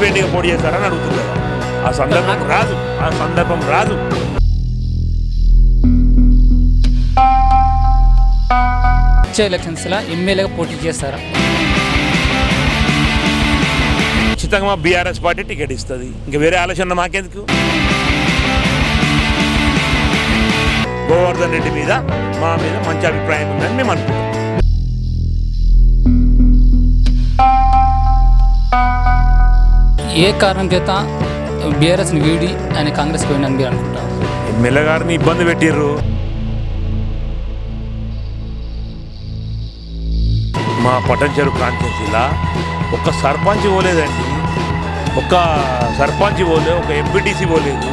ఇండిపెండెంట్గా పోటీ చేస్తారని అడుగుతున్నారు. ఆ సందర్భం రాదు. ఆ సందర్భం రాదు. వచ్చే ఎలక్షన్స్లో ఎమ్మెల్యేగా పోటీ చేస్తారా? ఖచ్చితంగా మా బీఆర్ఎస్ పార్టీ టికెట్ ఇస్తుంది. ఇంకా వేరే ఆలోచన మాకెందుకు? గోవర్ధన్ రెడ్డి మీద మా మీద మంచి అభిప్రాయం ఉందని మేము అనుకుంటున్నాం. ఏ కారణం చేత బీఆర్ఎస్ని వీడి ఆయన కాంగ్రెస్ పోయిందని మీరు అనుకుంటారు? ఎమ్మెల్యే గారిని ఇబ్బంది పెట్టిర్రు. మా పటంచెరు కాన్స్టిట్యున్సీలా ఒక సర్పంచ్ పోలేదండి. ఒక సర్పంచ్ పోలేదు ఒక ఎంపీటీసీ పోలేదు.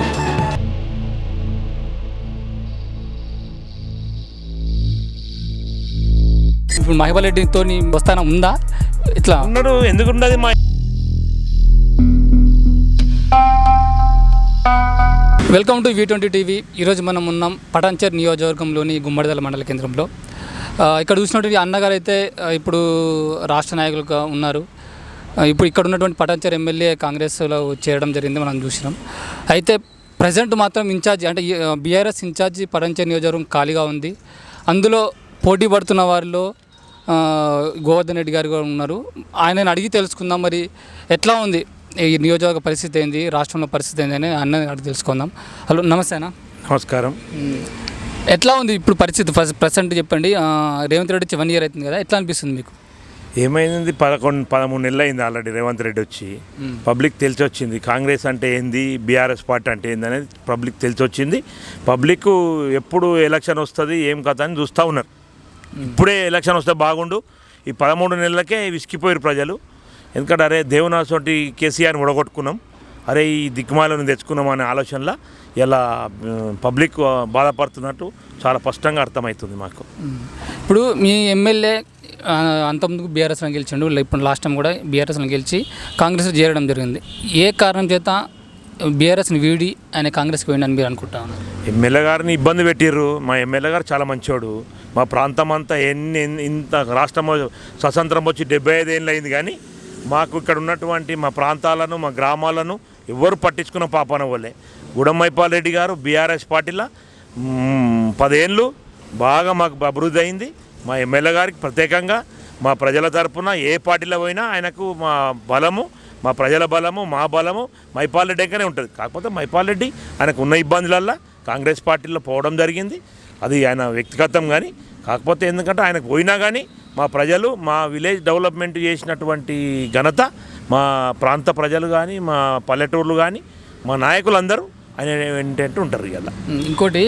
ఇప్పుడు మహిబల్ రెడ్డితో వస్తాన ఉందా? ఇట్లా ఉన్నాడు ఎందుకు ఉండదు మా welcome to V twenty TV ఈరోజు మనం ఉన్నాం పటాన్చర్ నియోజకవర్గంలోని గుమ్మడిదల మండల కేంద్రంలో. ఇక్కడ చూసినటువంటి అన్నగారు అయితే ఇప్పుడు రాష్ట్ర నాయకులుగా ఉన్నారు. ఇప్పుడు ఇక్కడ ఉన్నటువంటి పటాన్చర్ ఎమ్మెల్యే కాంగ్రెస్లో చేరడం జరిగింది మనం చూసినాం. అయితే ప్రజెంట్ మాత్రం ఇన్ఛార్జి అంటే బీఆర్ఎస్ ఇన్ఛార్జి పటాన్చర్ నియోజకవర్గం ఖాళీగా ఉంది. అందులో పోటీ పడుతున్న వారిలో గోవర్ధన్ రెడ్డి గారు కూడా ఉన్నారు. ఆయనని అడిగి తెలుసుకుందాం మరి ఎట్లా ఉంది? ఈ నియోజకవర్గ పరిస్థితి ఏంది? రాష్ట్రంలో పరిస్థితి ఏంది అని అన్న అడిగి తెలుసుకుందాం. హలో నమస్తే అన్న. నమస్కారం. ఎట్లా ఉంది ఇప్పుడు పరిస్థితి? ప్రజెంట్ చెప్పండి. రేవంత్ రెడ్డి వచ్చి వన్ ఇయర్ అవుతుంది కదా ఎట్లా అనిపిస్తుంది మీకు? ఏమైంది? పదకొండు పదమూడు నెలలు అయింది ఆల్రెడీ రేవంత్ రెడ్డి వచ్చి. పబ్లిక్ తెలిసి వచ్చింది కాంగ్రెస్ అంటే ఏంది? బీఆర్ఎస్ పార్టీ అంటే ఏంది అనేది పబ్లిక్ తెలిసి వచ్చింది పబ్లిక్ ఎప్పుడు ఎలక్షన్ వస్తుంది ఏం కథ అని చూస్తూ ఉన్నారు. ఇప్పుడే ఎలక్షన్ వస్తే బాగుండు. ఈ పదమూడు నెలలకే విసిగిపోయారు ప్రజలు. ఎందుకంటే అరే దేవునాసోటి కేసీఆర్ని ఉడగొట్టుకున్నాం అరే ఈ దిక్కుమాలను తెచ్చుకున్నాం అనే ఆలోచనలో ఇలా పబ్లిక్ బాధపడుతున్నట్టు చాలా స్పష్టంగా అర్థమవుతుంది మాకు. ఇప్పుడు మీ ఎమ్మెల్యే ఆ, అంతకుముందుకు బీఆర్ఎస్లో గెలిచిండు ఇప్పుడు లాస్ట్ టైం కూడా బీఆర్ఎస్లో గెలిచి కాంగ్రెస్ చేరడం జరిగింది. ఏ కారణం చేత బీఆర్ఎస్ని వీడి ఆయన కాంగ్రెస్కి పోయిండని మీరు అనుకుంటా ఎమ్మెల్యే గారిని ఇబ్బంది పెట్టిర్రు. మా ఎమ్మెల్యే గారు చాలా మంచోడు. మా ప్రాంతం అంతా ఎన్ని ఎన్ని- ఇంత రాష్ట్రం స్వతంత్రం వచ్చి డెబ్బై ఐదు ఏళ్ళు అయింది కానీ మాకు ఇక్కడ ఉన్నటువంటి మా ప్రాంతాలను మా గ్రామాలను ఎవరు పట్టించుకున్న పాపన వాళ్ళే గుడమైపాల్ రెడ్డి గారు బీఆర్ఎస్ పార్టీలో పదేళ్ళు బాగా మాకు అభివృద్ధి అయింది. మా ఎమ్మెల్యే గారికి ప్రత్యేకంగా మా ప్రజల తరపున ఏ పార్టీలో పోయినా ఆయనకు మా బలము మా ప్రజల బలము మా బలము మైపాల్ రెడ్డి దగ్గరే ఉంటుంది. కాకపోతే మైపాల్ రెడ్డి ఆయనకు ఉన్న ఇబ్బందులల్లో కాంగ్రెస్ పార్టీలో పోవడం జరిగింది. అది ఆయన వ్యక్తిగతం కానీ కాకపోతే ఎందుకంటే ఆయనకు పోయినా కానీ మా ప్రజలు మా విలేజ్ డెవలప్మెంట్ చేసినటువంటి ఘనత మా ప్రాంత ప్రజలు కానీ మా పల్లెటూర్లు కానీ మా నాయకులందరూ ఆయన ఏంటంటే ఉంటారు ఉమ్, ఇంకోటి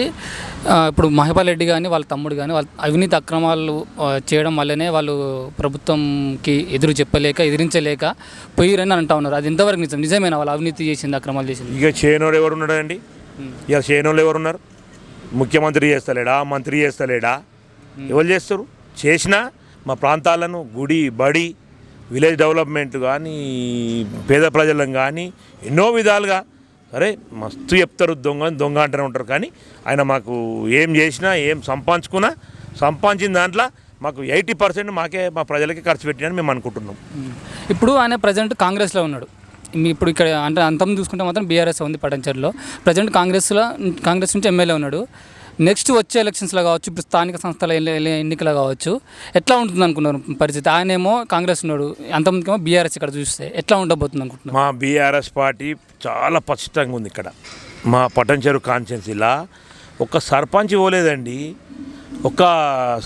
ఇప్పుడు మహిపాల్ రెడ్డి కానీ వాళ్ళ తమ్ముడు కానీ వాళ్ళ అవినీతి అక్రమాలు చేయడం వల్లనే వాళ్ళు ప్రభుత్వంకి ఎదురు చెప్పలేక ఎదిరించలేక పోయిరని అంటా ఉన్నారు. అది ఎంతవరకు నిజం? నిజమేనా వాళ్ళు అవినీతి చేసింది అక్రమాలు చేసింది? ఇక చేయనోడు ఎవరు ఉన్నాడండి ఇక చేయనోళ్ళు ఎవరు ఉన్నారు ముఖ్యమంత్రి చేస్తలేడా? మంత్రి చేస్తలేడా? ఎవరు చేస్తారు? చేసినా మా ప్రాంతాలను గుడి బడి విలేజ్ డెవలప్మెంట్ కానీ పేద ప్రజలను కానీ ఎన్నో విధాలుగా సరే మస్తు చెప్తారు దొంగ దొంగ అంటూనే ఉంటారు. కానీ ఆయన మాకు ఏం చేసినా ఏం సంపాదించుకున్నా సంపాదించిన దాంట్లో మాకు ఎయిటీ పర్సెంట్ మాకే మా ప్రజలకే ఖర్చు పెట్టినని మేము అనుకుంటున్నాం. ఇప్పుడు ఆయన ప్రజెంట్ కాంగ్రెస్లో ఉన్నాడు. ఇప్పుడు ఇక్కడ అంటే అంతం చూసుకుంటే మాత్రం బీఆర్ఎస్ ఉంది పటంచర్లో. ప్రజెంట్ కాంగ్రెస్లో కాంగ్రెస్ నుంచి ఎమ్మెల్యే ఉన్నాడు. నెక్స్ట్ వచ్చే ఎలక్షన్స్లో కావచ్చు ఇప్పుడు స్థానిక సంస్థల ఎన్నికలు కావచ్చు ఎట్లా ఉంటుంది అనుకున్నారు పరిస్థితి? ఆయనేమో కాంగ్రెస్ ఉన్నాడు అంతమందికేమో బీఆర్ఎస్ ఇక్కడ చూస్తే ఎట్లా ఉండబోతుంది అనుకుంటున్నారు? మా బీఆర్ఎస్ పార్టీ చాలా పచ్చితంగా ఉంది ఇక్కడ. మా పటంచెరు కాన్స్టిట్యున్సీలా ఒక సర్పంచ్ పోలేదండి. ఒక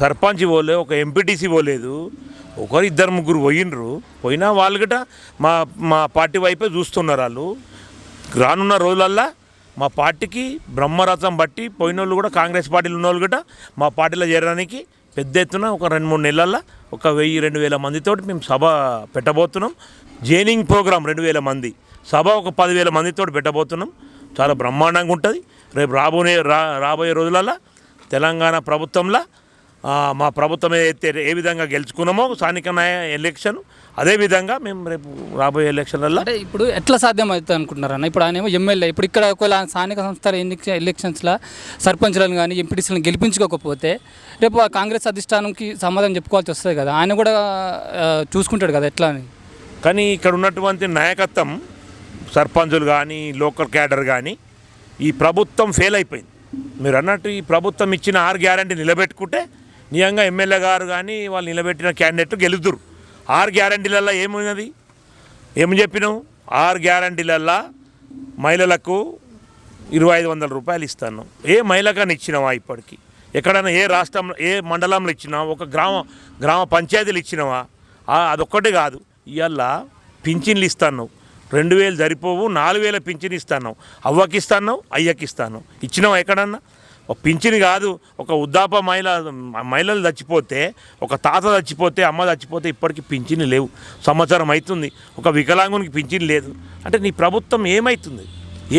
సర్పంచ్ పోలే ఒక ఎంపీటీసీ పోలేదు. ఒకరు ఇద్దరు ముగ్గురు పోయినరు. పోయినా వాళ్ళు గిట మా మా పార్టీ వైపే చూస్తున్నారు వాళ్ళు. రానున్న రోజులల్లా మా పార్టీకి బ్రహ్మరథం బట్టి పోయిన వాళ్ళు కూడా కాంగ్రెస్ పార్టీలు ఉన్న వాళ్ళు కూడా మా పార్టీలో చేరడానికి పెద్ద ఎత్తున ఒక రెండు మూడు నెలల్లో ఒక వెయ్యి రెండు వేల మందితోటి మేము సభ పెట్టబోతున్నాం. జైనింగ్ ప్రోగ్రాం రెండు వేల మంది. సభ ఒక పదివేల మందితోటి పెట్టబోతున్నాం. చాలా బ్రహ్మాండంగా ఉంటుంది. రేపు రాబోయే రా రాబోయే రోజులలో తెలంగాణ ప్రభుత్వంలో మా ప్రభుత్వం ఏదైతే ఏ విధంగా గెలుచుకున్నామో స్థానిక ఎలక్షన్ అదే విధంగా మేము రేపు రాబోయే ఎలక్షన్లలో అంటే ఇప్పుడు ఎట్లా సాధ్యం అవుతుంది అనుకుంటున్నారు అన్న? ఇప్పుడు ఆయన ఏమో ఎమ్మెల్యే. ఇప్పుడు ఇక్కడ ఒకవేళ స్థానిక సంస్థల ఎన్నిక ఎలక్షన్స్లో సర్పంచ్లను కానీ ఎంపీటీసీలను గెలిపించుకోకపోతే రేపు ఆ కాంగ్రెస్ అధిష్టానంకి సమాధానం చెప్పుకోవాల్సి వస్తుంది కదా. ఆయన కూడా చూసుకుంటాడు కదా ఎట్లా అని. కానీ ఇక్కడ ఉన్నటువంటి నాయకత్వం సర్పంచులు కానీ లోకల్ క్యాడర్ కానీ ఈ ప్రభుత్వం ఫెయిల్ అయిపోయింది. మీరు అన్నట్టు ఈ ప్రభుత్వం ఇచ్చిన ఆరు గ్యారంటీ నిలబెట్టుకుంటే నిజంగా ఎమ్మెల్యే గారు కానీ వాళ్ళు నిలబెట్టిన క్యాండిడేట్ గెలుదురు. ఆరు గ్యారంటీలల్లో ఏమున్నది? ఏమి చెప్పినావు? ఆరు గ్యారంటీలల్లా మహిళలకు ఇరవై ఐదు వందల రూపాయలు ఇస్తాను. ఏ మహిళకని ఇచ్చినావా ఇప్పటికి? ఎక్కడైనా ఏ రాష్ట్రంలో ఏ మండలంలో ఇచ్చినా ఒక గ్రామ గ్రామ పంచాయతీలు ఇచ్చినావా? అదొక్కటి కాదు. ఇవల్ల పింఛన్లు ఇస్తాను. రెండు వేలు సరిపోవు నాలుగు వేల పింఛన్ ఇస్తాను. అవ్వకి ఇస్తాను అయ్యకి ఇస్తాను. ఇచ్చినావా ఎక్కడన్నా? ఒక పింఛన్ కాదు ఒక వృద్ధాప మహిళ మహిళలు చచ్చిపోతే ఒక తాత చచ్చిపోతే అమ్మ చచ్చిపోతే ఇప్పటికీ పింఛన్ లేవు. సంవత్సరం అవుతుంది. ఒక వికలాంగునికి పింఛన్ లేదు. అంటే నీ ప్రభుత్వం ఏమవుతుంది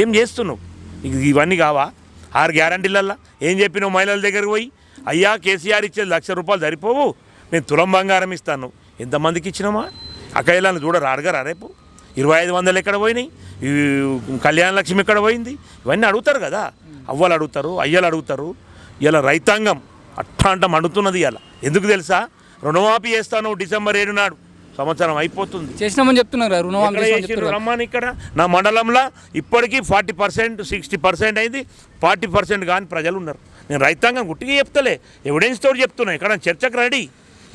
ఏం చేస్తున్నావు? ఇవన్నీ కావా? ఆరు గ్యారంటీలల్లా ఏం చెప్పినావు మహిళల దగ్గరకు పోయి? అయ్యా కేసీఆర్ ఇచ్చేది లక్ష రూపాయలు సరిపోవు. నేను తులం బంగారం ఇస్తాను. ఎంతమందికి ఇచ్చినామా? అకైలాన్ని చూడరా అడగరా రేపు. ఇరవై ఐదు వందలు ఎక్కడ పోయినాయి? కళ్యాణ లక్ష్మి ఎక్కడ పోయింది? ఇవన్నీ అడుగుతారు కదా. అవ్వలు అడుగుతారు అయ్యలు అడుగుతారు. ఇలా రైతాంగం అట్టాంటం అడుగుతున్నది ఇలా. ఎందుకు తెలుసా? రుణమాఫీ చేస్తాను డిసెంబర్ ఏడు నాడు. సంవత్సరం అయిపోతుంది. చేసినామని చెప్తున్నారు. రమ్మని ఇక్కడ? నా మండలంలో ఇప్పటికీ ఫార్టీ పర్సెంట్ సిక్స్టీ పర్సెంట్ అయింది. ఫార్టీ పర్సెంట్ కానీ ప్రజలు ఉన్నారు. నేను రైతాంగం గుట్టిగా చెప్తలే ఎవిడెన్స్ తోటి చెప్తున్నా. ఇక్కడ చర్చకు రెడీ.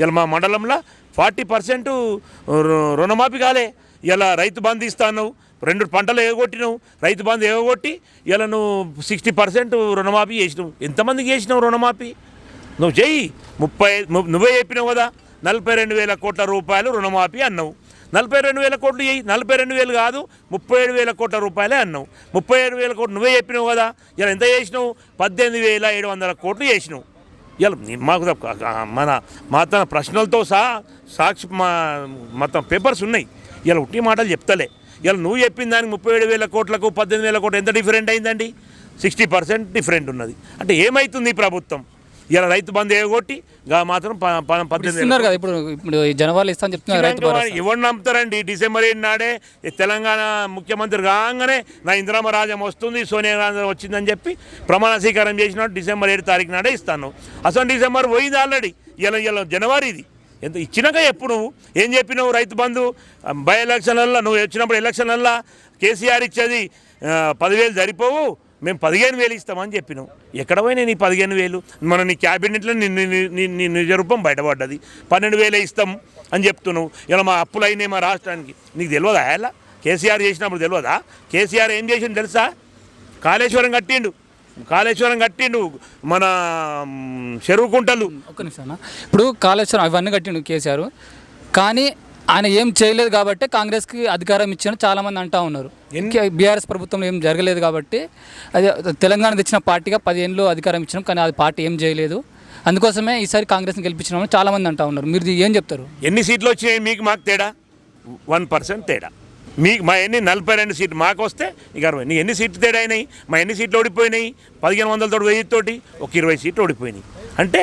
ఇలా మా మండలంలో ఫార్టీ పర్సెంట్ రుణమాఫీ కాలే. ఇలా రైతు బంధు ఇస్తాను. రెండు పంటలు ఏగొట్టినావు రైతు బంధు ఏగొట్టి ఇలా నువ్వు సిక్స్టీ పర్సెంట్ రుణమాఫీ చేసినావు. ఎంతమందికి చేసినావు రుణమాఫీ? నువ్వు చెయ్యి. ముప్పై నువ్వే చెప్పినావు కదా నలభై రెండు వేల కోట్ల రూపాయలు రుణమాఫీ అన్నావు. నలభై రెండు వేల కోట్లు చెయ్యి. నలభై రెండు వేలు కాదు ముప్పై ఏడు వేల కోట్ల రూపాయలే అన్నావు. ముప్పై ఏడు వేల కోట్లు నువ్వే చెప్పినావు కదా ఇలా ఎంత చేసినావు? పద్దెనిమిది వేల ఏడు వందల కోట్లు చేసినావు. ఇలా మాకు మన మా తన ప్రశ్నలతో సహా సాక్షి మా మొత్తం పేపర్స్ ఉన్నాయి. ఇలా ఉట్టి మాటలు చెప్తలే. ఇలా నువ్వు చెప్పిన దానికి ముప్పై ఏడు వేల కోట్లకు పద్దెనిమిది వేల కోట్లు ఎంత డిఫరెంట్ అయిందండి? సిక్స్టీ పర్సెంట్ డిఫరెంట్ ఉన్నది. అంటే ఏమవుతుంది ఈ ప్రభుత్వం? ఇలా రైతు బంధు ఏగొట్టి మాత్రం పద్దెనిమిది ఇస్తున్నారు కదా ఇప్పుడు ఇప్పుడు ఈ జనవరి ఇస్తాను చెప్తున్నారు ఎవరు నమ్ముతారండి? డిసెంబర్ ఏడు నాడే తెలంగాణ ముఖ్యమంత్రి రాగానే నా ఇందిరామ రాజ్యం వస్తుంది సోనియా గాంధీ వచ్చిందని చెప్పి ప్రమాణ స్వీకారం చేసినట్టు డిసెంబర్ ఏడు తారీఖు నాడే ఇస్తాను. అసలు డిసెంబర్ పోయింది ఆల్రెడీ ఇలా ఇలా జనవరి ఇది. ఎంత ఇచ్చినాక ఎప్పుడు నువ్వు. ఏం చెప్పినావు రైతు బంధు? బై ఎలక్షన్లల్లో నువ్వు వచ్చినప్పుడు ఎలక్షన్లల్లో కేసీఆర్ ఇచ్చేది పదివేలు సరిపోవు మేము పదిహేను వేలు ఇస్తామని చెప్పినాం ఎక్కడ పోయినాయి నీ పదిహేను వేలు? మన నీ క్యాబినెట్లో నీ నిజరూపం నీ నిజ రూపం బయటపడ్డది. పన్నెండు వేలే ఇస్తాం అని చెప్తున్నావు. ఇలా మా అప్పులు అయినాయి మా రాష్ట్రానికి. నీకు తెలియదా ఎలా? కేసీఆర్ చేసినప్పుడు తెలియదా? కేసీఆర్ ఏం చేసిండు తెలుసా? కాళేశ్వరం కట్టిండు. కాళేశ్వరం కట్టిండు మన మ్, చెరువు కుంటలు. ఒక్క నిమిషం. ఇప్పుడు కాళేశ్వరం అవన్నీ కట్టిండు కేసీఆర్. కానీ ఆయన ఏం చేయలేదు కాబట్టి కాంగ్రెస్కి అధికారం ఇచ్చిన చాలా మంది అంటా ఉన్నారు. బీఆర్ఎస్ ప్రభుత్వంలో ఏం జరగలేదు కాబట్టి అదే తెలంగాణ తెచ్చిన పార్టీగా పదిహేనులో అధికారం ఇచ్చినాం కానీ అది పార్టీ ఏం చేయలేదు. అందుకోసమే ఈసారి కాంగ్రెస్ని గెలిపించినామని చాలా మంది అంటా ఉన్నారు. మీరు ఏం చెప్తారు? ఎన్ని సీట్లు వచ్చినాయి మీకు మాకు తేడా? వన్ పర్సెంట్ తేడా. మీకు మా ఎన్ని నలభై రెండు సీట్లు మాకు వస్తే ఇక అరవై. నీకు ఎన్ని సీట్లు తేడాయినాయి? మా ఎన్ని సీట్లు ఓడిపోయినాయి? పదిహేను వందలతో వెయ్యితోటి ఒక ఇరవై సీట్లు ఓడిపోయినాయి. అంటే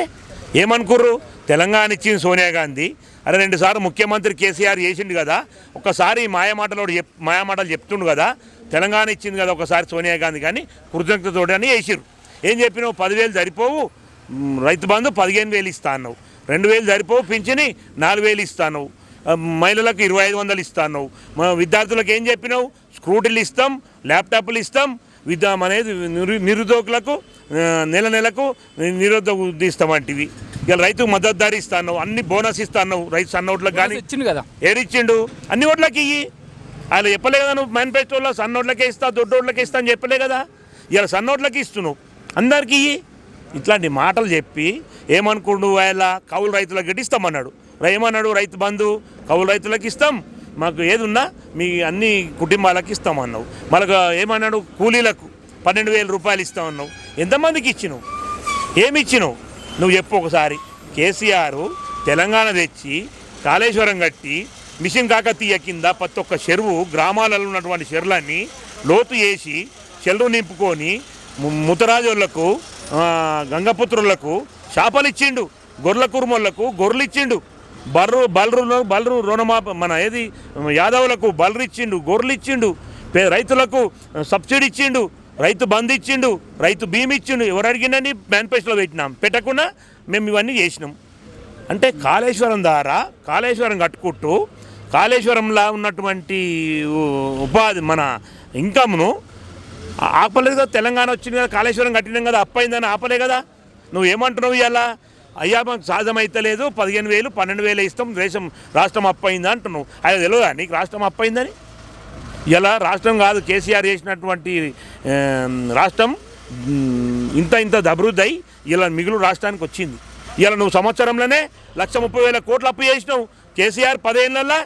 ఏమనుకుర్రు? తెలంగాణ ఇచ్చింది సోనియా గాంధీ అరే రెండుసార్లు ముఖ్యమంత్రి కేసీఆర్ చేసిండు కదా ఒకసారి మాయమాటలు చెప్ మాయమాటలు చెప్తుండు కదా తెలంగాణ ఇచ్చింది కదా ఒకసారి సోనియా గాంధీ కానీ కృతజ్ఞతతోటి అని వేసిరు ఏం చెప్పినావు? పదివేలు సరిపోవు రైతు బంధు పదిహేను వేలు ఇస్తా అన్నావు. రెండు వేలు సరిపోవు పింఛని నాలుగు వేలు ఇస్తాను మహిళలకు ఇరవై ఐదు వందలు ఇస్తాను మా విద్యార్థులకు ఏం చెప్పినావు? స్క్రూటీలు ఇస్తాం ల్యాప్టాప్లు ఇస్తాం విద్యా అనేది నిరు- నిరుద్యోగులకు నెల నెలకు నిరుద్యోగ వృద్ధి ఇస్తామంటివి. ఇక రైతుకు మద్దతు ధర ఇస్తాను అన్ని బోనస్ ఇస్తాను రైతు సన్నోట్లకు కానీ. ఇచ్చిండు కదా. ఏరిచ్చిండు అన్ని ఓట్లకి ఇయ్యి. వాళ్ళు చెప్పలే కదా నువ్వు మేనిఫెస్టోలో సన్నోట్లకే ఇస్తా దొడ్డోట్లకే ఇస్తా అని చెప్పలే కదా. ఇలా సన్నోట్లకి ఇస్తున్నావు. అందరికీ ఇయ్యి. ఇట్లాంటి మాటలు చెప్పి ఏమనుకుండు వాళ్ళ కౌలు రైతులకు గట్టి ఇస్తామన్నాడు ఏమన్నాడు రైతు బంధు కౌలు రైతులకు ఇస్తాం. మాకు ఏది ఉన్నా మీ అన్ని కుటుంబాలకు ఇస్తామన్నావు మనకు ఏమన్నాడు? కూలీలకు పన్నెండు వేల రూపాయలు ఇస్తాం అన్నావు. ఎంతమందికి ఇచ్చినావు? ఏమి ఇచ్చినావు? నువ్వు చెప్పు ఒకసారి. కేసీఆర్ తెలంగాణ తెచ్చి కాళేశ్వరం కట్టి మిషన్ కాకతీయ కింద ప్రతి ఒక్క చెరువు గ్రామాలలో ఉన్నటువంటి చెరువులన్నీ లోతు వేసి చెరువు నింపుకొని ముతరాజులకు గంగపుత్రులకు చేపలు ఇచ్చిండు గొర్రెల కుర్మోళ్ళకు గొర్రెలు ఇచ్చిండు బర్రు బల్రు బల్రు రుణమాప మన ఏది యాదవులకు బల్రు ఇచ్చిండు గొర్రెలు ఇచ్చిండు పే- రైతులకు సబ్సిడీ ఇచ్చిండు రైతు బంద్ ఇచ్చిండు రైతు బీమ్ ఇచ్చిండు ఎవరు అడిగిండని మేనిఫెస్టోలో పెట్టినాం. పెట్టకుండా మేము ఇవన్నీ చేసినాం. అంటే కాళేశ్వరం ద్వారా కాళేశ్వరం కట్టుకుంటూ కాళేశ్వరంలో ఉన్నటువంటి ఉపాధి మన ఇన్కమ్ను ఆపలేదు కదా తెలంగాణ వచ్చింది కదా కాళేశ్వరం కట్టినాం కదా అప్పైందని ఆపలే కదా. నువ్వు ఏమంటున్నావు ఇవాళ అయ్యా మాకు సాధ్యమైతలేదు. పదిహేను వేలు పన్నెండు వేలు ఇస్తాం. దేశం రాష్ట్రం అప్పయిందా అంటున్నావు. అది తెలియదా నీకు రాష్ట్రం అప్పైందని ఇలా రాష్ట్రం కాదు. కేసీఆర్ చేసినటువంటి రాష్ట్రం ఇంత ఇంత అభివృద్ధి అయి ఇలా మిగులు రాష్ట్రానికి వచ్చింది. ఇలా నువ్వు సంవత్సరంలోనే లక్ష ముప్పై వేల కోట్లు అప్పు చేసినావు. కేసీఆర్ పదేళ్ళల్లో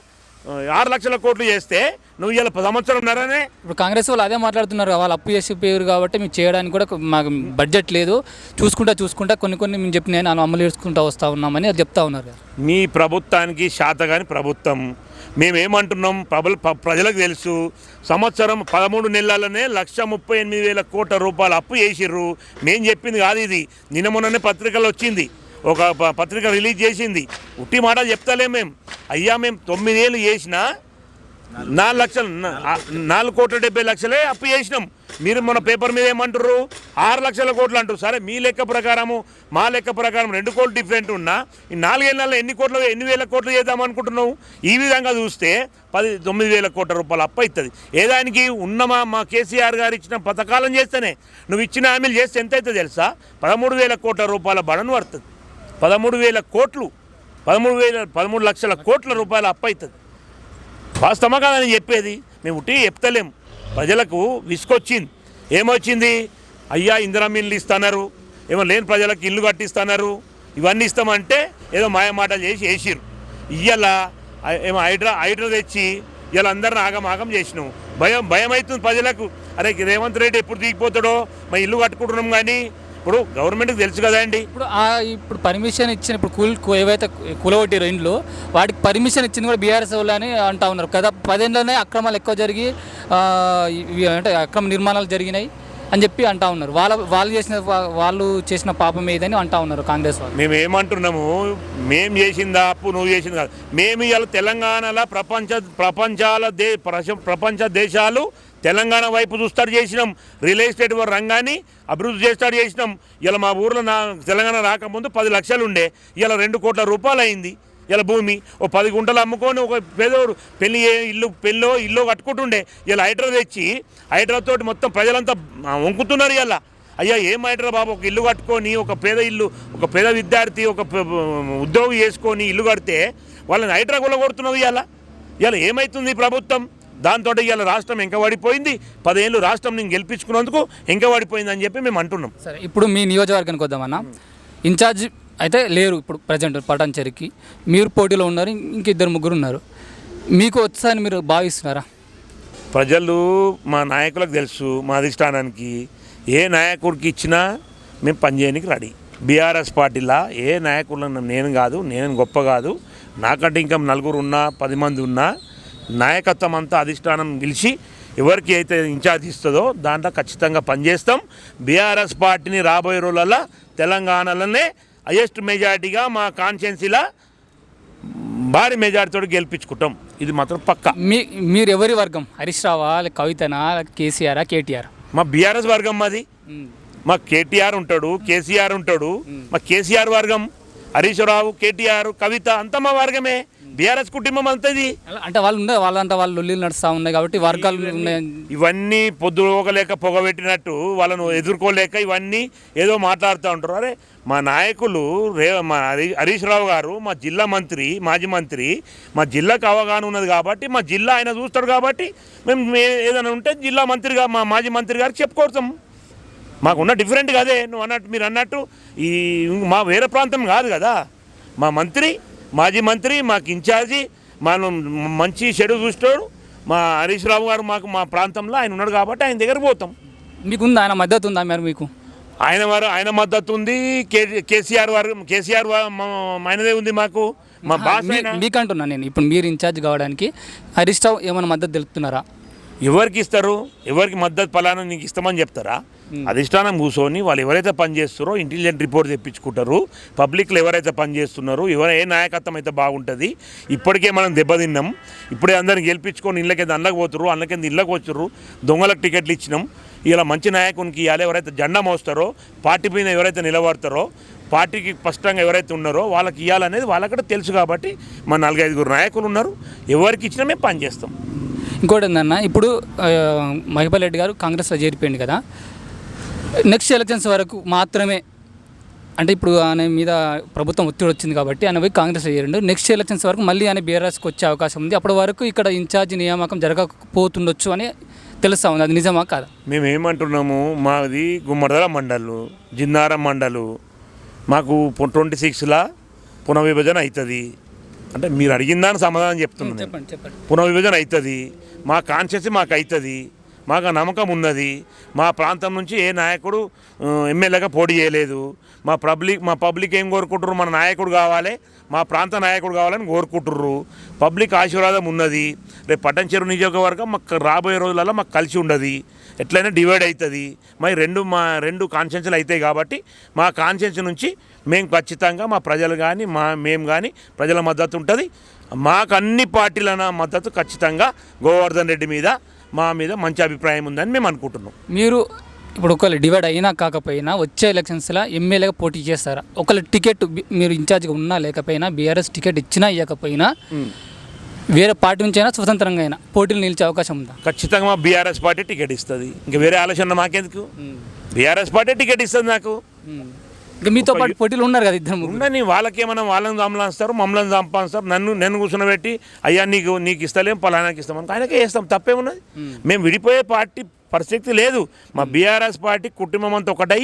ఆరు లక్షల కోట్లు చేస్తే నువ్వు ఇలా సంవత్సరంన్నరనే ఇప్పుడు కాంగ్రెస్ వాళ్ళు అదే మాట్లాడుతున్నారు వాళ్ళు అప్పు చేసి పేరు కాబట్టి మేము చేయడానికి కూడా మాకు బడ్జెట్ లేదు. చూసుకుంటా చూసుకుంటా కొన్ని కొన్ని మేము చెప్పిన నేను అమలు చేసుకుంటా వస్తా ఉన్నామని అది చెప్తా ఉన్నారు. మీ ప్రభుత్వానికి శాతగాని ప్రభుత్వం. మేమేమంటున్నాం? ప్రబల ప్ర- ప్రజలకు తెలుసు. సంవత్సరం పదమూడు నెలలనే లక్ష ముప్పై ఎనిమిది వేల కోట్ల రూపాయలు అప్పు చేసిర్రు. మేము చెప్పింది కాదు ఇది. నిన్న మొన్ననే పత్రికలు వచ్చింది. ఒక ప- పత్రిక రిలీజ్ చేసింది. ఉట్టి మాట చెప్తలే మేము అయ్యా మేము తొమ్మిదేళ్ళు చేసినా నాలుగు లక్షలు నాలుగు కోట్ల డెబ్బై లక్షలే అప్పు చేసినాం. మీరు మన పేపర్ మీద ఏమంటారు ఆరు లక్షల కోట్లు అంటారు సరే మీ లెక్క ప్రకారము మా లెక్క ప్రకారం రెండు కోట్లు డిఫరెంట్ ఉన్నా ఈ నాలుగేళ్ళలో ఎన్ని కోట్లు ఎన్ని వేల కోట్లు చేద్దాం అనుకుంటున్నావు? ఈ విధంగా చూస్తే పది తొమ్మిది వేల కోట్ల రూపాయలు అప్పు అవుతుంది ఏదానికి ఉన్నమా మా మా కేసీఆర్ గారు ఇచ్చిన పథకాలను చేస్తేనే. నువ్వు ఇచ్చిన హామీలు చేస్తే ఎంత అవుతుంది తెలుసా? పదమూడు వేల కోట్ల రూపాయల బడను పడుతుంది. పదమూడు వేల కోట్లు పదమూడు వేల పదమూడు లక్షల కోట్ల రూపాయల అప్పు అవుతుంది వాస్తవమా కాదని చెప్పేది? మేము ఉట్టి చెప్తలేం. ప్రజలకు విసుకొచ్చింది. ఏమొచ్చింది? అయ్యా ఇందిరా ఇల్లు ఇస్తున్నారు. ఏమో లేని ప్రజలకు ఇల్లు కట్టిస్తున్నారు. ఇవన్నీ ఇస్తామంటే ఏదో మాయమాట చేసి వేసిరు ఇయ్యాల ఏమో హైడ్రా హైడ్రా తెచ్చి ఇలా అందరిని ఆగమాగం చేసినాం. భయం భయం అవుతుంది ప్రజలకు. అరే రేవంత్ రెడ్డి ఎప్పుడు దిగిపోతాడో? మా ఇల్లు కట్టుకుంటున్నాం కానీ ఇప్పుడు గవర్నమెంట్కి తెలుసు కదండి ఇప్పుడు ఆ ఇప్పుడు పర్మిషన్ ఇచ్చిన ఇప్పుడు కూల్ ఏవైతే కూలగొట్టిరో ఇండ్లు వాటికి పర్మిషన్ ఇచ్చింది కూడా బీఆర్ఎస్ వాళ్ళు అని అంటా ఉన్నారు. కదా పదేళ్ళలోనే అక్రమాలు ఎక్కువ జరిగి అంటే అక్రమ నిర్మాణాలు జరిగినాయి అని చెప్పి అంటా ఉన్నారు. వాళ్ళ వాళ్ళు చేసిన వాళ్ళు చేసిన పాపం ఏదని అంటా ఉన్నారు కాంగ్రెస్ వాళ్ళు. మేము ఏమంటున్నాము? మేము చేసిందా అప్పు నువ్వు చేసింది కాదు. మేము ఇవాళ తెలంగాణలో ప్రపంచ ప్రపంచాల దే ప్రపంచ దేశాలు తెలంగాణ వైపు చూస్తారు చేసినాం. రియల్ ఎస్టేట్ రంగాన్ని అభివృద్ధి చేస్తాడు చేసినాం. ఇలా మా ఊర్లో నా తెలంగాణ రాకముందు పది లక్షలు ఉండే ఇలా రెండు కోట్ల రూపాయలు అయింది. ఇలా భూమి ఓ పది గుంటలు అమ్ముకొని ఒక పేదోడు పెళ్ళి ఇల్లు పెళ్ళో ఇల్లు కట్టుకుంటుండే. ఇలా హైడ్రా తెచ్చి హైడ్రా తోటి మొత్తం ప్రజలంతా వంకుతున్నారు ఇలా అయ్యా ఏం హైడ్రా బాబు? ఒక ఇల్లు కట్టుకొని ఒక పేద ఇల్లు ఒక పేద విద్యార్థి ఒక ఉద్యోగం చేసుకొని ఇల్లు కడితే వాళ్ళని హైడ్రా కొలగొడుతున్నది ఇలా ఇలా ఏమవుతుంది ప్రభుత్వం? దాంతో ఇవాళ రాష్ట్రం ఎంకబడిపోయింది పదేళ్ళు రాష్ట్రం నేను గెలిపించుకున్నందుకు ఎంకబడిపోయింది అని చెప్పి మేము అంటున్నాం. సరే ఇప్పుడు మీ నియోజకవర్గానికి వద్దామన్న ఇన్ఛార్జ్ అయితే లేరు ఇప్పుడు ప్రజెంట్ పటాన్చెరికి. మీరు పోటీలో ఉన్నారు ఇంక ఇద్దరు ముగ్గురు ఉన్నారు. మీకు వచ్చని మీరు భావిస్తున్నారా? ప్రజలు మా నాయకులకు తెలుసు మా అధిష్టానానికి. ఏ నాయకుడికి ఇచ్చినా మేము పనిచేయడానికి రెడీ. బీఆర్ఎస్ పార్టీలా ఏ నాయకులను నేను కాదు నేను గొప్ప కాదు. నాకంటే ఇంకా నలుగురు ఉన్నా పది మంది ఉన్నా నాయకత్వం అంతా అధిష్టానం పిలిచి ఎవరికి అయితే ఇన్ఛార్జ్ ఇస్తుందో దాంట్లో ఖచ్చితంగా పనిచేస్తాం. బీఆర్ఎస్ పార్టీని రాబోయే రోజులలో తెలంగాణలోనే హయ్యెస్ట్ మెజారిటీగా మా కాన్స్టిట్యున్సీలా భారీ మెజారిటీతో గెలిపించుకుంటాం. ఇది మాత్రం పక్కా. మీ మీరు ఎవరి వర్గం? హరీష్ రావా కవితనా కేసీఆరా కేటీఆర్? మా బీఆర్ఎస్ వర్గం మాది. మా కేటీఆర్ ఉంటాడు కేసీఆర్ ఉంటాడు. మా కేసీఆర్ వర్గం హరీష్ రావు కేటీఆర్ కవిత అంతా మా వర్గమే. బీఆర్ఎస్ కుటుంబం అంతది. అంటే వాళ్ళు ఉండే వాళ్ళంతా వాళ్ళు లొల్లీలు నడుస్తూ ఉన్నాయి కాబట్టి వర్గాలు ఉన్నాయి. ఇవన్నీ పొద్దుపోకలేక పొగబెట్టినట్టు వాళ్ళను ఎదుర్కోలేక ఇవన్నీ ఏదో మాట్లాడుతూ ఉంటారు. అరే మా నాయకులు రే మా హరి- హరీష్ రావు గారు మా జిల్లా మంత్రి మాజీ మంత్రి మా జిల్లాకు అవగాహన ఉన్నది కాబట్టి మా జిల్లా ఆయన చూస్తాడు కాబట్టి మేము ఏదైనా ఉంటే జిల్లా మంత్రిగా మా మాజీ మంత్రి గారికి చెప్పుకోవతాం మాకున్న డిఫరెంట్ కదే నువ్వు అన్నట్టు మీరు అన్నట్టు ఈ మా వేరే ప్రాంతం కాదు కదా. మా మంత్రి మాజీ మంత్రి మాకు ఇన్ఛార్జి మనం మంచి చెడు చూస్తాడు మా హరీష్ రావు గారు మాకు మా ప్రాంతంలో ఆయన ఉన్నాడు కాబట్టి ఆయన దగ్గర పోతాం. మీకుందా? ఆయన మద్దతు ఉందా మరి మీకు? ఆయన వారు ఆయన మద్దతు ఉంది. కేసీఆర్ వారు కేసీఆర్ ఆయనదే ఉంది మాకు. మా బాస్ మీకంటున్నా నేను. ఇప్పుడు మీరు ఇన్ఛార్జ్ కావడానికి హరీష్ రావు ఏమైనా మద్దతు తెలుపుతున్నారా? ఎవరికి ఇస్తారు? ఎవరికి మద్దతు ఫలానా నీకు ఇస్తామని చెప్తారా? అధిష్టానం కూర్చొని వాళ్ళు ఎవరైతే పనిచేస్తారో ఇంటెలిజెంట్ రిపోర్ట్ తెప్పించుకుంటారు. పబ్లిక్లో ఎవరైతే పనిచేస్తున్నారో ఎవరు ఏ నాయకత్వం అయితే బాగుంటుంది ఇప్పటికే మనం దెబ్బతిన్నాం. ఇప్పుడే అందరిని గెలిపించుకొని ఇళ్ళకి అందులోకి పోతురు అందులోకి ఇళ్ళకి వచ్చారు దొంగలకు టికెట్లు ఇచ్చినాం. ఇలా మంచి నాయకునికి ఇవాళ ఎవరైతే జెండా మోస్తారో పార్టీ పైన ఎవరైతే నిలబడతారో పార్టీకి స్పష్టంగా ఎవరైతే ఉన్నారో వాళ్ళకి ఇవ్వాలనేది వాళ్ళక్కడ తెలుసు కాబట్టి మా నాలుగైదుగురు నాయకులు ఉన్నారు. ఎవరికి ఇచ్చినా మేము పనిచేస్తాం ఇంకోటి ఏందన్న ఇప్పుడు మహిపాల్ రెడ్డి గారు కాంగ్రెస్లో చేరిపోయింది కదా. నెక్స్ట్ ఎలక్షన్స్ వరకు మాత్రమే అంటే ఇప్పుడు ఆయన మీద ప్రభుత్వం ఒత్తిడి వచ్చింది కాబట్టి ఆయన పోయి కాంగ్రెస్ చేరిండు. నెక్స్ట్ ఎలక్షన్స్ వరకు మళ్ళీ ఆయన బీఆర్ఎస్కి వచ్చే అవకాశం ఉంది. అప్పటి వరకు ఇక్కడ ఇన్ఛార్జ్ నియామకం జరగకపోతుండొచ్చు అని తెలుస్తా ఉంది. అది నిజమా కాదా? మేము ఏమంటున్నాము మాది గుమ్మడదల మండలు జిన్నారం మండలు. మాకు ట్వంటీ సిక్స్లా పునర్విభజన అవుతుంది అంటే మీరు అడిగిన దానికి సమాధానం చెప్తున్నాను నేను. చెప్పండి చెప్పండి పునర్విభజన అవుతుంది మా కాన్షియస్ మాకు అవుతుంది మాకు నమ్మకం ఉన్నది మా ప్రాంతం నుంచి ఏ నాయకుడు ఎమ్మెల్యేగా పోటీ చేయలేదు మా పబ్లిక్ మా పబ్లిక్ ఏం కోరుకుంటారు మన నాయకుడు కావాలి మా ప్రాంత నాయకుడు కావాలని కోరుకుంటుర్రు పబ్లిక్ ఆశీర్వాదం ఉన్నది రేపు పట్టంచెరు నియోజకవర్గం మాకు రాబోయే రోజులలో మాకు కలిసి ఉండదు ఎట్లయినా డివైడ్ అవుతుంది మరి రెండు మా రెండు కాన్షియన్స్లు అవుతాయి కాబట్టి మా కాన్షియన్స్ నుంచి మేము ఖచ్చితంగా మా ప్రజలు కానీ మా మేము కానీ ప్రజల మద్దతు ఉంటుంది. మాకు అన్ని పార్టీల మద్దతు ఖచ్చితంగా గోవర్ధన్ రెడ్డి మీద మా మీద మంచి అభిప్రాయం ఉందని మేము అనుకుంటున్నాం. మీరు ఇప్పుడు ఒకవేళ డివైడ్ అయినా కాకపోయినా వచ్చే ఎలక్షన్స్లో ఎమ్మెల్యేగా పోటీ చేస్తారా? ఒకవేళ టికెట్ మీరు ఇన్ఛార్జ్గా ఉన్నా లేకపోయినా బీఆర్ఎస్ టికెట్ ఇచ్చినా ఇవ్వకపోయినా వేరే పార్టీ నుంచి అయినా స్వతంత్రంగా అయినా పోటీలు నిలిచే అవకాశం ఉందా? ఖచ్చితంగా మా బీఆర్ఎస్ పార్టీ టికెట్ ఇస్తుంది. ఇంకా వేరే ఆలోచన మాకెందుకు? బీఆర్ఎస్ పార్టీ టికెట్ ఇస్తుంది నాకు. ఇంకా మీతో పాటు పోటీలు ఉన్నారు కదా ఇద్దరు. ఉండని వాళ్ళకేమన్నా వాళ్ళని సంపాదిస్తారు మమ్మల్ని సంపాదిస్తారు నన్ను నన్ను కూర్చోబెట్టి అయ్యా నీకు నీకు ఇస్తలేం పలానాకి ఇస్తాం ఆయనకే వేస్తాం తప్పేమున్నది? మేము. విడిపోయే పార్టీ పరిస్థితి లేదు. మా బీఆర్ఎస్ పార్టీ కుటుంబం అంతా ఒకటై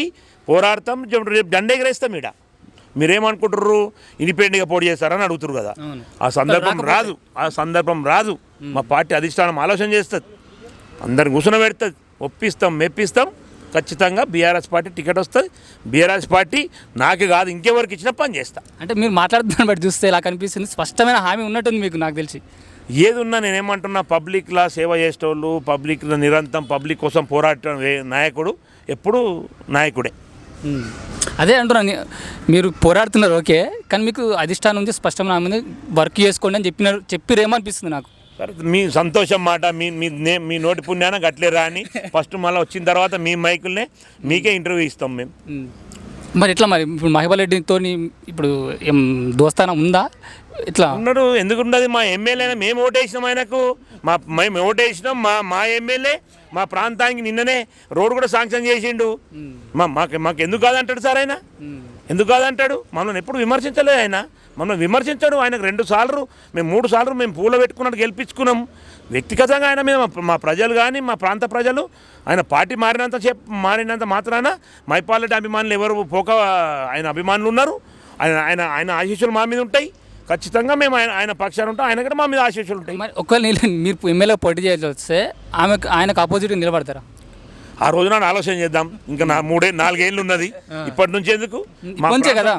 పోరాడతాం రేపు జెండా ఎగరేస్తాం ఈడ. మీరేమనుకుంటారు ఇండిపెండెంట్గా పోటీ చేస్తారని అడుగుతారు కదా. ఆ సందర్భం రాదు. ఆ సందర్భం రాదు. మా పార్టీ అధిష్టానం ఆలోచన చేస్తుంది. అందరిని కూర్చొని పెడుతుంది ఒప్పిస్తాం మెప్పిస్తాం. ఖచ్చితంగా బీఆర్ఎస్ పార్టీ టికెట్ వస్తుంది. బీఆర్ఎస్ పార్టీ నాకు కాదు ఇంకెవరికి ఇచ్చినా పని చేస్తా. అంటే మీరు మాట్లాడుతున్న బట్టి చూస్తే ఇలా కనిపిస్తుంది? స్పష్టమైన హామీ ఉన్నట్టుంది మీకు నాకు తెలిసి. ఏది ఉన్నా నేనేమంటున్నా పబ్లిక్లా సేవ చేసేటోళ్ళు పబ్లిక్ నిరంతరం పబ్లిక్ కోసం పోరాట నాయకుడు ఎప్పుడు నాయకుడే. అదే అంటున్నా నే- మీరు పోరాడుతున్నారు ఓకే కానీ మీకు అధిష్టానం నుంచి స్పష్టమైన వర్క్ చేసుకోండి అని చెప్పినారు చెప్పిరేమో అనిపిస్తుంది నాకు. మీ సంతోషం మాట మీ మీ నే- మీ నోటి పుణ్యాన గట్లే రాని ఫస్ట్ మళ్ళీ వచ్చిన తర్వాత మీ మైకుల్నే మీకే ఇంటర్వ్యూ ఇస్తాం మేము. మరి ఎట్లా మరి? ఇప్పుడు మహిబాల్ రెడ్డితో ఇప్పుడు ఏం దోస్తానం ఉందా? ఇట్లా ఉన్నాడు ఎందుకు ఉండదు మా ఎమ్మెల్యే మేము ఓటేసినాం ఆయనకు. మా మేము ఓటేసినాం మా మా ఎమ్మెల్యే మా ప్రాంతానికి నిన్ననే రోడ్ కూడా శాంక్షన్ చేసిండు. మా మాకు మాకు ఎందుకు కాదంటాడు సార్ ఆయన? ఎందుకు కాదంటాడు? మమ్మల్ని ఎప్పుడు విమర్శించలేదు ఆయన. మమ్మల్ని విమర్శించాడు. ఆయనకు రెండు సార్లు మేము మూడు సార్లు మేము పూల పెట్టుకున్నట్టు గెలిపించుకున్నాం. వ్యక్తిగతంగా ఆయన మీద మా- ప్రజలు కానీ మా ప్రాంత ప్రజలు ఆయన పార్టీ మారినంత చెప్ మారినంత మాత్రాన మైపాలెడ్డి అభిమానులు ఎవరు పోక ఆయన అభిమానులు ఉన్నారు. ఆయన ఆయన ఆయన ఆశీస్సులు మా మీద ఉంటాయి. ఖచ్చితంగా మేము ఆయన ఆయన పక్షాన ఉంటాం. ఆయన కూడా మా మీద ఆశీస్సులు ఉంటాయి. ఒకవేళ మీరు ఎమ్మెల్యే పోటీ చేయాల్సి వస్తే ఆమె ఆయనకు ఆపోజిట్ నిలబడతారా? ఆ రోజు నాడు ఆలోచన చేద్దాం? ఇంకా నా మూడే నాలుగేళ్ళు ఉన్నది ఇప్పటి నుంచి ఎందుకు? కదా?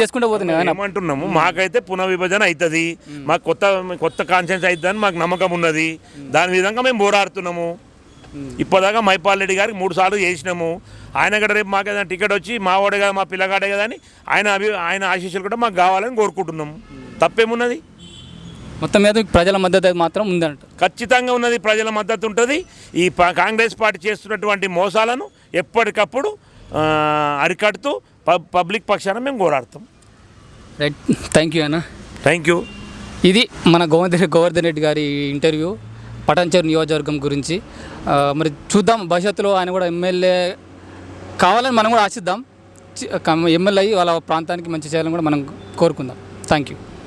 చేసుకుంటూ పోతున్నాయి కదా. ఏమంటున్నాము? మాకైతే పునర్విభజన అవుతుంది మాకు కొత్త కొత్త కాన్షియన్స్ అవుతుందని మాకు నమ్మకం ఉన్నది. దాని విధంగా మేము పోరాడుతున్నాము. ఇప్పటిదాకా మైపాల్ రెడ్డి గారికి మూడు సార్లు చేసినాము. ఆయన కూడా రేపు మాకు ఏదైనా టికెట్ వచ్చి మా వాడే కదా మా పిల్లగాడే కదా అని ఆయన అభి ఆయన ఆశీస్సులు కూడా మాకు కావాలని కోరుకుంటున్నాము. తప్పేమున్నది? మొత్తం మీద ప్రజల మద్దతు మాత్రం ఉందంట. ఖచ్చితంగా ఉన్నది ప్రజల మద్దతు ఉంటుంది. ఈ కాంగ్రెస్ పార్టీ చేస్తున్నటువంటి మోసాలను ఎప్పటికప్పుడు అరికడుతూ పబ్ పబ్లిక్ పక్షాన మేము పోరాడతాం రైట్. థ్యాంక్ యూ అన్న. థ్యాంక్ యూ ఇది మన గోవర్ధన్ గోవర్ధన్ రెడ్డి గారి ఇంటర్వ్యూ పటాన్చేరు నియోజకవర్గం గురించి. మరి చూద్దాం భవిష్యత్తులో ఆయన కూడా ఎమ్మెల్యే కావాలని మనం కూడా ఆశిద్దాం. ఎమ్మెల్యే వాళ్ళ ప్రాంతానికి మంచి చేయాలని కూడా మనం కోరుకుందాం. Thank you